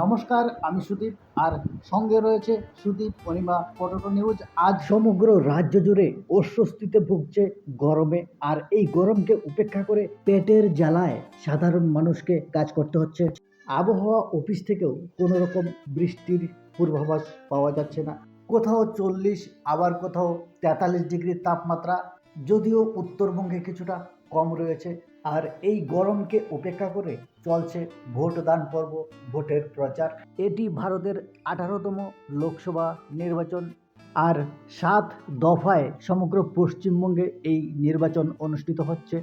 নমস্কার, আমি সুদীপ, আর সঙ্গে রয়েছে সুদীপ অনিমা পটোটো নিউজ। আজ সমগ্র রাজ্য জুড়ে অস্বস্তিতে ভুগছে গরমে, আর এই গরমকে উপেক্ষা করে পেটের জ্বালায় সাধারণ মানুষকে কাজ করতে হচ্ছে। আবহাওয়া অফিস থেকেও কোনো রকম বৃষ্টির পূর্বাভাস পাওয়া যাচ্ছে না। কোথাও চল্লিশ, আবার কোথাও তেতাল্লিশ ডিগ্রি তাপমাত্রা, যদিও উত্তরবঙ্গে কিছুটা কম রয়েছে। আর এই গরমকে উপেক্ষা করে চলছে ভোটদান পর্ব, ভোটের প্রচার। এটি ভারতের আঠারোতম লোকসভা নির্বাচন। আর সাত দফায় সমগ্র পশ্চিমবঙ্গে এই নির্বাচন অনুষ্ঠিত হচ্ছে।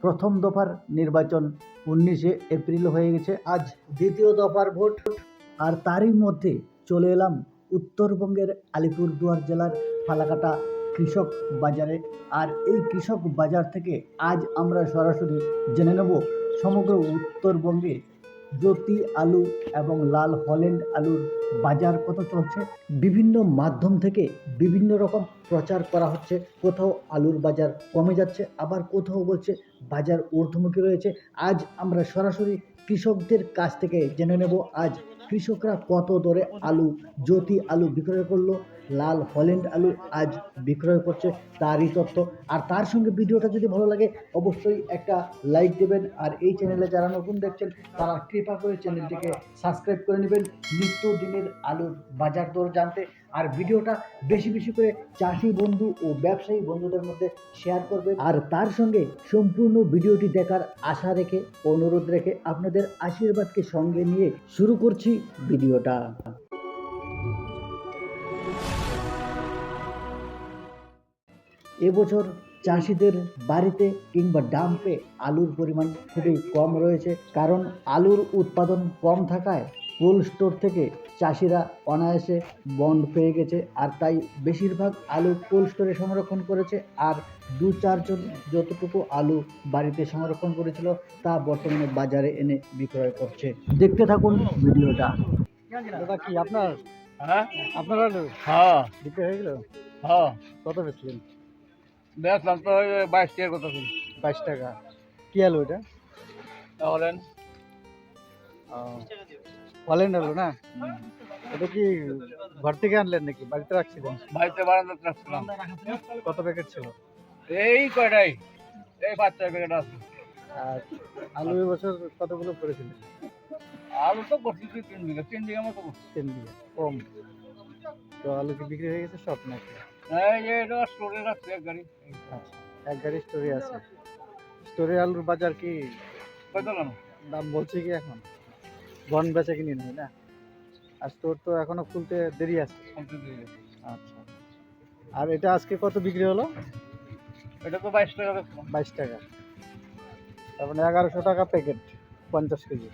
প্রথম দফার নির্বাচন উনিশে এপ্রিল হয়ে গেছে, আজ দ্বিতীয় দফার ভোট। আর তারই মধ্যে চলে এলাম উত্তরবঙ্গের আলিপুরদুয়ার জেলার ফালাকাটা কৃষক বাজারে। আর এই কৃষক বাজার থেকে আজ আমরা সরাসরি জেনে নেব সমগ্র উত্তরবঙ্গে জ্যোতি আলু এবং লাল হল্যান্ড আলুর বাজার কত চলছে। বিভিন্ন মাধ্যম থেকে বিভিন্ন রকম প্রচার করা হচ্ছে। কোথাও আলুর বাজার কমে যাচ্ছে, আবার কোথাও বলছে বাজার ঊর্ধ্বমুখী রয়েছে। আজ আমরা সরাসরি কৃষকদের কাছ থেকে জেনে নেব আজ কৃষকরা কত দরে আলু, জ্যোতি আলু বিক্রয় করল। লাল হল্যান্ড আলু আজ বিক্রয় করছে তারই তথ্য। আর তার সঙ্গে ভিডিওটা যদি ভালো লাগে, অবশ্যই একটা লাইক দেবেন। আর এই চ্যানেলে যারা নতুন দেখছেন, তারা কৃপা করে চ্যানেলটিকে সাবস্ক্রাইব করে নেবেন। নিত্য দিনের আলুর বাজার দর জানতে। আর ভিডিওটা বেশি বেশি করে চাষি বন্ধু ও ব্যবসায়ী বন্ধুদের মধ্যে শেয়ার করবেন। আর তার সঙ্গে সম্পূর্ণ ভিডিওটি দেখার আশা রেখে, অনুরোধ রেখে আপনাদের আশীর্বাদকে সঙ্গে নিয়ে শুরু করছি ভিডিওটা। এবছর চাষিদের বাড়িতে কিংবা ডাম্পে আলুর পরিমাণ খুবই কম রয়েছে কারণ আলুর উৎপাদন কম থাকায় কোল্ড স্টোর থেকে চাষিরা অনায়াসে বন্ড পেয়ে গেছে আর তাই বেশিরভাগ আলু কোল্ড স্টোরে সংরক্ষণ করেছে আর দু চারজন যতটুকু আলু বাড়িতে সংরক্ষণ করেছিল তা বর্তমানে বাজারে এনে বিক্রয় করছে। দেখতে থাকুন ভিডিওটা। দাদা কি আপনার? হ্যাঁ? আপনার আলু? হ্যাঁ। বিক্রি হয়ে গেল? হ্যাঁ। কত বেচলেন? দেখলাম তো ওই বাইশ টাকার কথা শুনি। বাইশ টাকা। কি আলু এটা? বলেন হল্যান্ড আলু না? এটা কি ঘর থেকে আনলেন নাকি? বাড়িতে রাখছিলেন? বাড়িতে বারান্দাতে রাখছিলাম। কত প্যাকেট ছিল? এই কয়টাই? এই পাঁচ ছয় প্যাকেট আছে। আর আলু এবছর কতগুলো করেছিলেন আলু তো করছি তিন বিঘা তিন বিঘা মতো তিন বিঘা। কম। তো আলু কি বিক্রি হয়ে গেছে সব নাকি? এই এটা স্টোরে এক গাড়ি। আচ্ছা স্টোরে আছে। স্টোরে আলুর বাজার কি? দাম? বলছে কি এখন? বন বেচা কিনে নেই না? আর স্টোর তো এখনও খুলতে দেরি আছে। আচ্ছা। আর এটা আজকে কত বিক্রি হলো? এটা তো বাইশ টাকা বাইশ টাকা। তার মানে এগারোশো টাকা প্যাকেট পঞ্চাশ কেজি।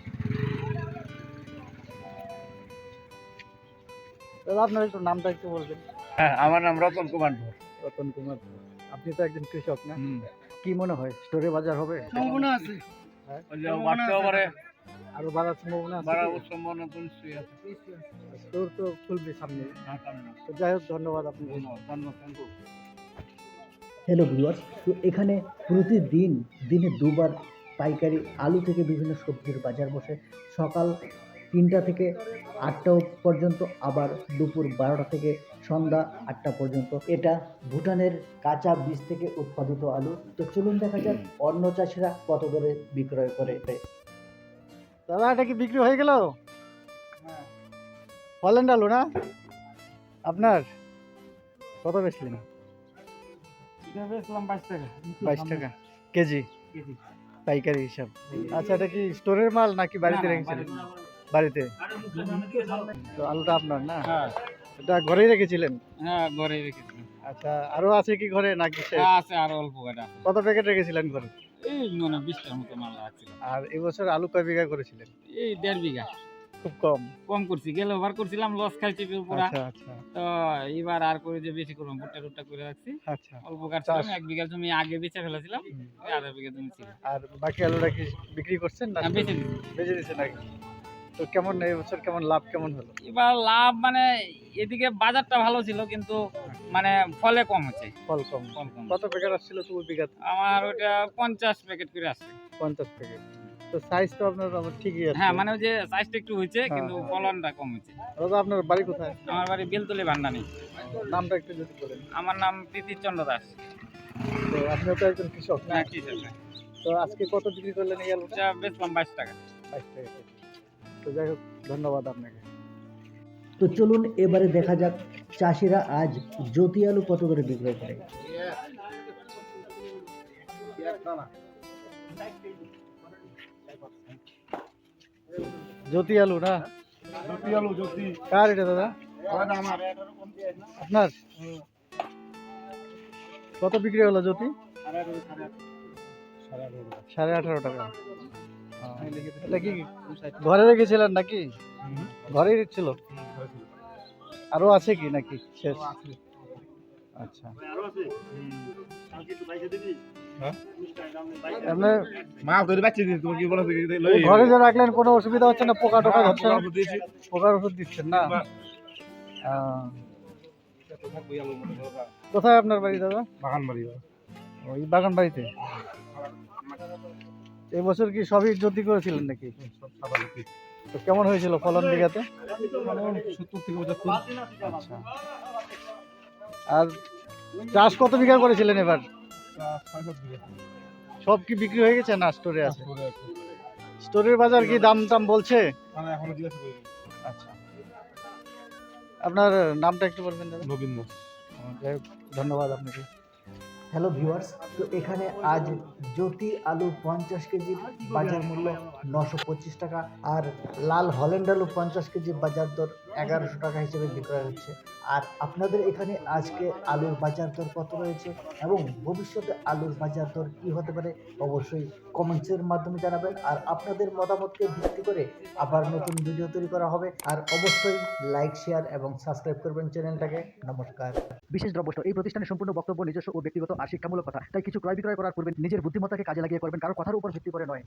আপনার একটু নামটা একটু বলবেন। হ্যাঁ আমার নাম রতন কুমার ধর রতন কুমার আপনি তো একজন কৃষক না? কি মনে হয় স্টোরে বাজার হবে? সম্ভাবনা আছে। হ্যাঁ? ওই যে বাড়তেও পারে। আরও বাড়ার সম্ভাবনা বাড়ার সম্ভাবনা তো নিশ্চয়ই আছে। স্টোর তো খুলবে সামনে। তো যাই হোক ধন্যবাদ আপনি ধন্যবাদ ধন্যবাদ থ্যাংক ইউ। হ্যালো ভিউয়ার্স তো এখানে প্রতিদিন দিনে দুবার পাইকারি আলু থেকে বিভিন্ন সবজির বাজার বসে। সকাল তিনটা থেকে আটটা পর্যন্ত আবার দুপুর বারোটা থেকে সন্ধ্যা আটটা পর্যন্ত। এটা ভুটানের কাঁচা বীজ থেকে উৎপাদিত আলু। তো চলুন দেখা যাক অন্য চাষিরা কত করে বিক্রয় করে। দাদা এটা কি বিক্রি হয়ে গেল? হল্যান্ড আলু না? আপনার? কত বেচলেন? বেচলাম বাইশ টাকা। কেজি? পাইকারি হিসাব। আচ্ছা এটা কি স্টোরের মাল নাকি বাড়িতে রেখেছিলেন? বাড়িতে? তো আলুটা আপনার না? হ্যাঁ এটা ঘরেই রেখেছিলেন? হ্যাঁ ঘরে রেখেছি আচ্ছা আরও আছে কি ঘরে নাকি আছে আর অল্প কটা কত প্যাকেট রেখেছিলেন ঘরে? এই মানে বিশটার মতো মাল রাখছিলাম আর এবছর আলু কয় বিঘা করেছিলেন? এই দেড় বিঘা। খুব কম। কম করছি গেলে ওভার করছিলাম লস খাইছি পুরা। আচ্ছা আচ্ছা। তো এবার আর করে যে বেশি করব ভুট্টা টুট্টা করে রাখছি। আচ্ছা। অল্প কাটছিলাম এক বিঘা জমি আগে বেচে ফেলেছিলাম। ওই বিঘা জমি ছিল। আর বাকি আলুটা কি বিক্রি করছেন না আমি বেচে দিছি। বেঁচে দিচ্ছেন নাকি? তো কেমন এবছর কেমন লাভ কেমন হলো? এবার লাভ মানে এদিকে বাজারটা ভালো ছিল কিন্তু মানে ফলে কম হচ্ছে। ফল কম। কত প্যাকেট আসছিল তবু বিঘা আমার ওটা পঞ্চাশ প্যাকেট করে আসছে। পঞ্চাশ প্যাকেট তো সাইজ তো আপনার ঠিকই আছে। হ্যাঁ মানে যে সাইজটা একটু হয়েছে হ্যাঁ, কিন্তু হ্যাঁ। ফলনটা কম হয়েছে দাদা আপনার বাড়ি কোথায়? আমার বাড়ি বেলতলি ভান্ডানি। নামটা একটু যদি বলেন। আমার নাম প্রীতির চন্দ্র দাস। তো আপনিও তো একজন কৃষক না? হ্যাঁ, কি তো আজকে কত বিক্রি করলেন এই আলুটা? বেচলাম বাইশ টাকা। বাইশ টাকা। তো যাই হোক ধন্যবাদ আপনাকে। তো চলুন এবারে দেখা যাক চাষিরা আজ জ্যোতি আলু কত করে বিক্রয় করে। জ্যোতি আলু না? জ্যোতি আলু জ্যোতি। কার এটা দাদা? আমার আপনার? কত বিক্রি হলো জ্যোতি? সাড়ে আঠারো টাকা। এটা কি ঘরে রেখেছিলেন নাকি? ঘরেই ছিল? আরও আছে কি নাকি শেষ? আচ্ছা। ঘরে যে রাখলেন কোনো অসুবিধা হচ্ছে না? পোকা টোকা ধরছে না? পোকার ওষুধ দিচ্ছেন না? কোথায় আপনার বাড়ি দাদা? বাগান বাড়ি ওই বাগান বাড়িতে এই বছর কি সবই জ্যোতি করেছিলেন নাকি? তো কেমন হয়েছিল ফলন বিঘাতে সত্তর থেকে পঁচাত্তর। আচ্ছা। আর চাষ কত বিঘা করেছিলেন এবার? সব কি বিক্রি হয়ে গেছে না স্টোরে আছে? স্টোরের বাজার কি দাম টাম বলছে? মানে এখনও জিজ্ঞাসা করিনি। আচ্ছা। আপনার নামটা একটু বলবেন দাদা। নবীন ধন্যবাদ আপনাকে। হ্যালো ভিউয়ার্স তো এখানে আজ জ্যোতি আলু পঞ্চাশ কেজির বাজার মূল্য নশো পঁচিশ টাকা। আর লাল হল্যান্ড আলু পঞ্চাশ কেজি বাজার দর এগারোশো টাকা হিসেবে বিক্রয় হচ্ছে। আর আপনাদের এখানে আজকে আলুর বাজার দর কত রয়েছে এবং ভবিষ্যতে আলুর বাজার দর কী হতে পারে অবশ্যই কমেন্টসের মাধ্যমে জানাবেন। আর আপনাদের মতামতকে ভিত্তি করে আবার নতুন ভিডিও তৈরি করা হবে। আর অবশ্যই লাইক শেয়ার এবং সাবস্ক্রাইব করবেন চ্যানেলটাকে। নমস্কার। বিশেষ দ্রব্য এই প্রতিষ্ঠানের সম্পূর্ণ বক্তব্য নিজস্ব ও ব্যক্তিগত আর শিক্ষামূলক কথা। তাই কিছু ক্রয় বিক্রয় করার পূর্বে নিজের বুদ্ধিমত্তাকে কাজে লাগিয়ে করবেন, কারও কথার উপর ভিত্তি করে নয়।